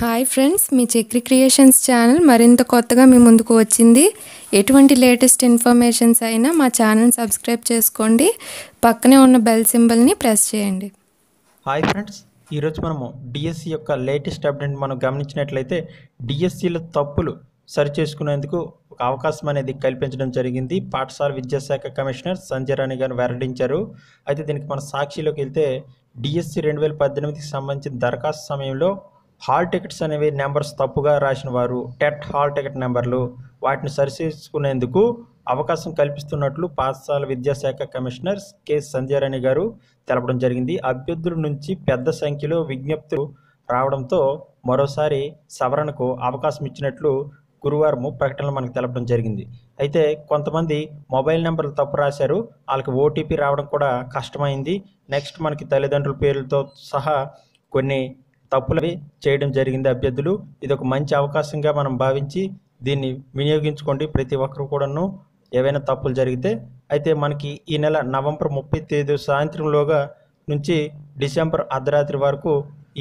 Hi friends మీ Chakri creations channel మరింత కొత్తగా మీ ముందుకు వచ్చింది. ఎటువంటి లేటెస్ట్ ఇన్ఫర్మేషన్స్ అయినా మా ఛానల్ సబ్స్క్రైబ్ చేసుకోండి. పక్కనే ఉన్న బెల్ సింబల్ని ప్రెస్ చేయండి. హాయ్ ఫ్రెండ్స్ ఈరోజు మనము డిఎస్సి యొక్క లేటెస్ట్ అప్డేట్ మనం గమనించినట్లయితే డిఎస్సిలో తప్పులు సరిచేసుకునేందుకు ఒక అవకాశం అనేది కల్పించడం జరిగింది. పాఠశాల విద్యాశాఖ కమిషనర్ సంజయ్ రాణి గారు వెల్లడించారు. అయితే దీనికి మన సాక్షిలోకి వెళ్తే డిఎస్సి రెండు వేల పద్దెనిమిదికి సంబంధించిన దరఖాస్తు సమయంలో హాల్ టికెట్స్ అనేవి నెంబర్స్ తప్పుగా రాసిన వారు టెట్ హాల్ టికెట్ నెంబర్లు వాటిని సరిచేసుకునేందుకు అవకాశం కల్పిస్తున్నట్లు పాఠశాల విద్యాశాఖ కమిషనర్ కె. సంధ్యారాణి గారు తెలపడం జరిగింది. అభ్యర్థుల నుంచి పెద్ద సంఖ్యలో విజ్ఞప్తులు రావడంతో మరోసారి సవరణకు అవకాశం ఇచ్చినట్లు గురువారం ప్రకటనలు మనకు తెలపడం జరిగింది. అయితే కొంతమంది మొబైల్ నెంబర్లు తప్పు రాశారు. వాళ్ళకి ఓటీపీ రావడం కూడా కష్టమైంది. నెక్స్ట్ మనకి తల్లిదండ్రుల పేర్లతో సహా కొన్ని తప్పులవి చేయడం జరిగింది అభ్యర్థులు. ఇది ఒక మంచి అవకాశంగా మనం భావించి దీన్ని వినియోగించుకోండి ప్రతి ఒక్కరు కూడాను. ఏవైనా తప్పులు జరిగితే అయితే మనకి ఈ నెల నవంబర్ ముప్పై తేదీ సాయంత్రంలోగా నుంచి డిసెంబర్ అర్ధరాత్రి వరకు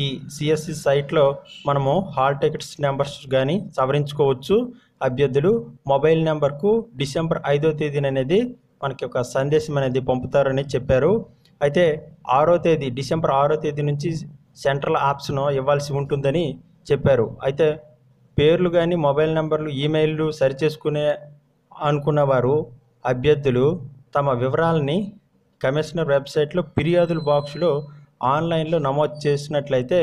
ఈ సిఎస్సి సైట్లో మనము హాల్ టికెట్స్ నెంబర్స్ కానీ సవరించుకోవచ్చు. అభ్యర్థులు మొబైల్ నెంబర్కు డిసెంబర్ ఐదో తేదీన అనేది మనకి ఒక సందేశం అనేది పంపుతారని చెప్పారు. అయితే ఆరో తేదీ డిసెంబర్ ఆరో తేదీ నుంచి సెంట్రల్ ఆప్షన్ ఇవ్వాల్సి ఉంటుందని చెప్పారు. అయితే పేర్లు కానీ మొబైల్ నెంబర్లు ఈమెయిల్లు సరిచేసుకునే అనుకున్నవారు అభ్యర్థులు తమ వివరాలని కమిషనర్ వెబ్సైట్లో ఫిర్యాదుల బాక్స్లో ఆన్లైన్లో నమోదు చేసినట్లయితే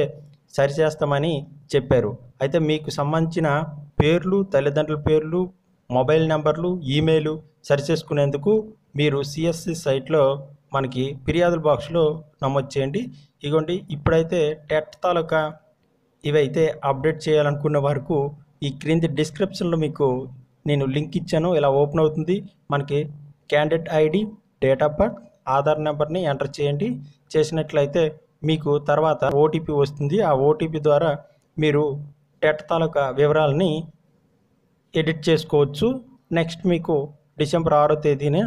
సరిచేస్తామని చెప్పారు. అయితే మీకు సంబంధించిన పేర్లు తల్లిదండ్రుల పేర్లు మొబైల్ నెంబర్లు ఈమెయిల్ సరిచేసుకునేందుకు మీరు సిఎస్సి సైట్లో మనకి ఫిర్యాదుల బాక్స్లో నమోదు చేయండి. ఇగోండి ఇప్పుడైతే టెట్ తాలూకా ఇవైతే అప్డేట్ చేయాలనుకున్న వరకు ఈ క్రింది డిస్క్రిప్షన్లో మీకు నేను లింక్ ఇచ్చాను. ఇలా ఓపెన్ అవుతుంది. మనకి candidate ID date of birth Aadhaar నెంబర్ని ఎంటర్ చేయండి. చేసినట్లయితే మీకు తర్వాత ఓటీపీ వస్తుంది. ఆ ఓటీపీ ద్వారా మీరు టెట్ తాలూకా వివరాలని ఎడిట్ చేసుకోవచ్చు. నెక్స్ట్ మీకు డిసెంబర్ ఆరో తేదీన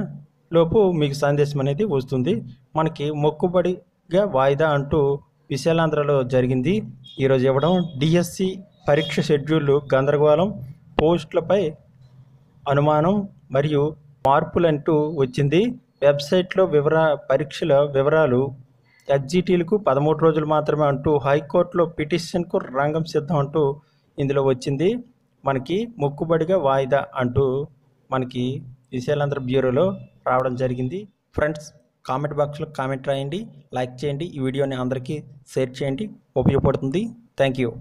లోపు మీకు సందేశం అనేది వస్తుంది. మనకి మొక్కుబడిగా వాయిదా అంటూ విశాలాంధ్రలో జరిగింది. ఈరోజు ఇవ్వడం డిఎస్సి పరీక్ష షెడ్యూల్ గందరగోళం పోస్టులపై అనుమానం మరియు మార్పులంటూ వచ్చింది. వెబ్సైట్లో వివరా పరీక్షల వివరాలు ఎగ్జిటీలకు పదమూడు రోజులు మాత్రమే అంటూ హైకోర్టులో పిటిషన్కు రంగం సిద్ధం అంటూ ఇందులో వచ్చింది. మనకి మొక్కుబడిగా వాయిదా అంటూ మనకి విశాలాంధ్ర బ్యూరోలో రావడం జరిగింది. ఫ్రెండ్స్ కామెంట్ బాక్స్లో కామెంట్ రాయండి లైక్ చేయండి. ఈ వీడియోని అందరికీ షేర్ చేయండి. ఉపయోగపడుతుంది. Thank you.